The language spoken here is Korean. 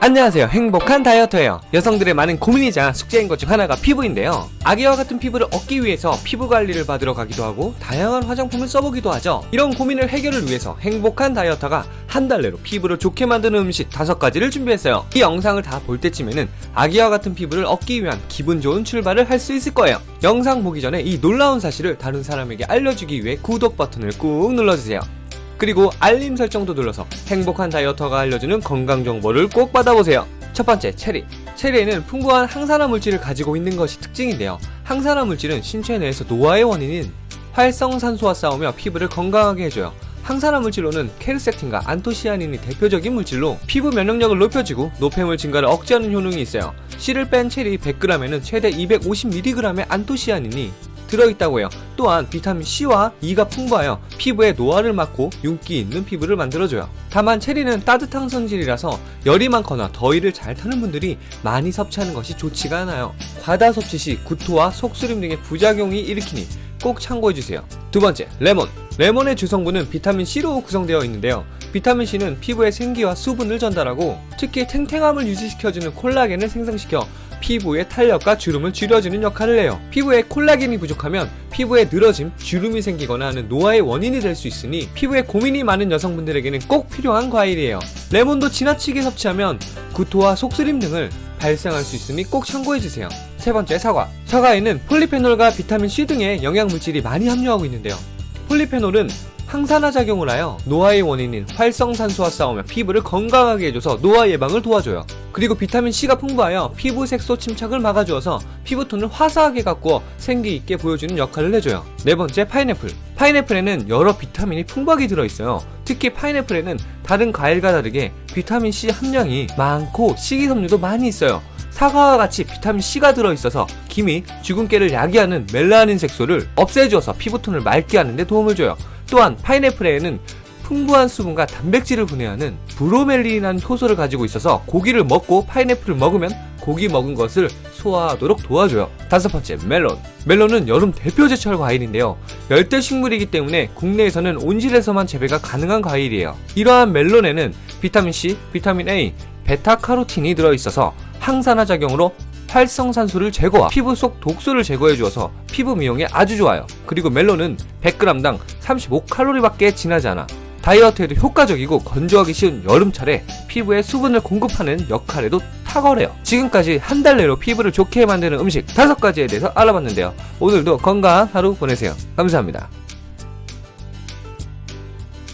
안녕하세요. 행복한 다이어터예요. 여성들의 많은 고민이자 숙제인 것 중 하나가 피부인데요. 아기와 같은 피부를 얻기 위해서 피부 관리를 받으러 가기도 하고 다양한 화장품을 써보기도 하죠. 이런 고민을 해결을 위해서 행복한 다이어터가 한 달 내로 피부를 좋게 만드는 음식 다섯 가지를 준비했어요. 이 영상을 다 볼 때쯤에는 아기와 같은 피부를 얻기 위한 기분 좋은 출발을 할 수 있을 거예요. 영상 보기 전에 이 놀라운 사실을 다른 사람에게 알려주기 위해 구독 버튼을 꾹 눌러주세요. 그리고 알림 설정도 눌러서 행복한 다이어터가 알려주는 건강 정보를 꼭 받아보세요. 첫 번째, 체리. 체리에는 풍부한 항산화 물질을 가지고 있는 것이 특징인데요. 항산화 물질은 신체 내에서 노화의 원인인 활성산소와 싸우며 피부를 건강하게 해줘요. 항산화 물질로는 케르세틴과 안토시아닌이 대표적인 물질로 피부 면역력을 높여주고 노폐물 증가를 억제하는 효능이 있어요. 씨를 뺀 체리 100g에는 최대 250mg의 안토시아닌이 들어있다고 해요. 또한 비타민 C와 E가 풍부하여 피부의 노화를 막고 윤기 있는 피부를 만들어줘요. 다만 체리는 따뜻한 성질이라서 열이 많거나 더위를 잘 타는 분들이 많이 섭취하는 것이 좋지가 않아요. 과다 섭취 시 구토와 속쓰림 등의 부작용이 일으키니 꼭 참고해주세요. 두 번째, 레몬. 레몬의 주성분은 비타민 C로 구성되어 있는데요. 비타민 C는 피부의 생기와 수분을 전달하고 특히 탱탱함을 유지시켜주는 콜라겐을 생성시켜 피부의 탄력과 주름을 줄여주는 역할을 해요. 피부에 콜라겐이 부족하면 피부에 늘어짐, 주름이 생기거나 하는 노화의 원인이 될 수 있으니 피부에 고민이 많은 여성분들에게는 꼭 필요한 과일이에요. 레몬도 지나치게 섭취하면 구토와 속쓰림 등을 발생할 수 있으니 꼭 참고해주세요. 세 번째, 사과. 사과에는 폴리페놀과 비타민 C 등의 영양물질이 많이 함유하고 있는데요. 폴리페놀은 항산화 작용을 하여 노화의 원인인 활성산소와 싸우며 피부를 건강하게 해줘서 노화 예방을 도와줘요. 그리고 비타민 C가 풍부하여 피부 색소 침착을 막아주어서 피부톤을 화사하게 가꾸어 생기 있게 보여주는 역할을 해줘요. 네 번째 파인애플. 파인애플에는 여러 비타민이 풍부하게 들어있어요. 특히 파인애플에는 다른 과일과 다르게 비타민 C 함량이 많고 식이섬유도 많이 있어요. 사과와 같이 비타민 C가 들어있어서 김이 주근깨를 야기하는 멜라닌 색소를 없애주어서 피부톤을 맑게 하는데 도움을 줘요. 또한 파인애플에는 풍부한 수분과 단백질을 분해하는 브로멜린이라는 효소를 가지고 있어서 고기를 먹고 파인애플을 먹으면 고기 먹은 것을 소화하도록 도와줘요. 다섯 번째, 멜론. 멜론은 여름 대표 제철 과일인데요. 열대 식물이기 때문에 국내에서는 온실에서만 재배가 가능한 과일이에요. 이러한 멜론에는 비타민 C, 비타민 A, 베타카로틴이 들어있어서 항산화 작용으로 활성산소를 제거와 피부 속 독소를 제거해 주어서 피부 미용에 아주 좋아요. 그리고 멜론은 100g당 35칼로리밖에 지나지 않아 다이어트에도 효과적이고 건조하기 쉬운 여름철에 피부에 수분을 공급하는 역할에도 탁월해요. 지금까지 한 달 내로 피부를 좋게 만드는 음식 다섯 가지에 대해서 알아봤는데요. 오늘도 건강한 하루 보내세요. 감사합니다.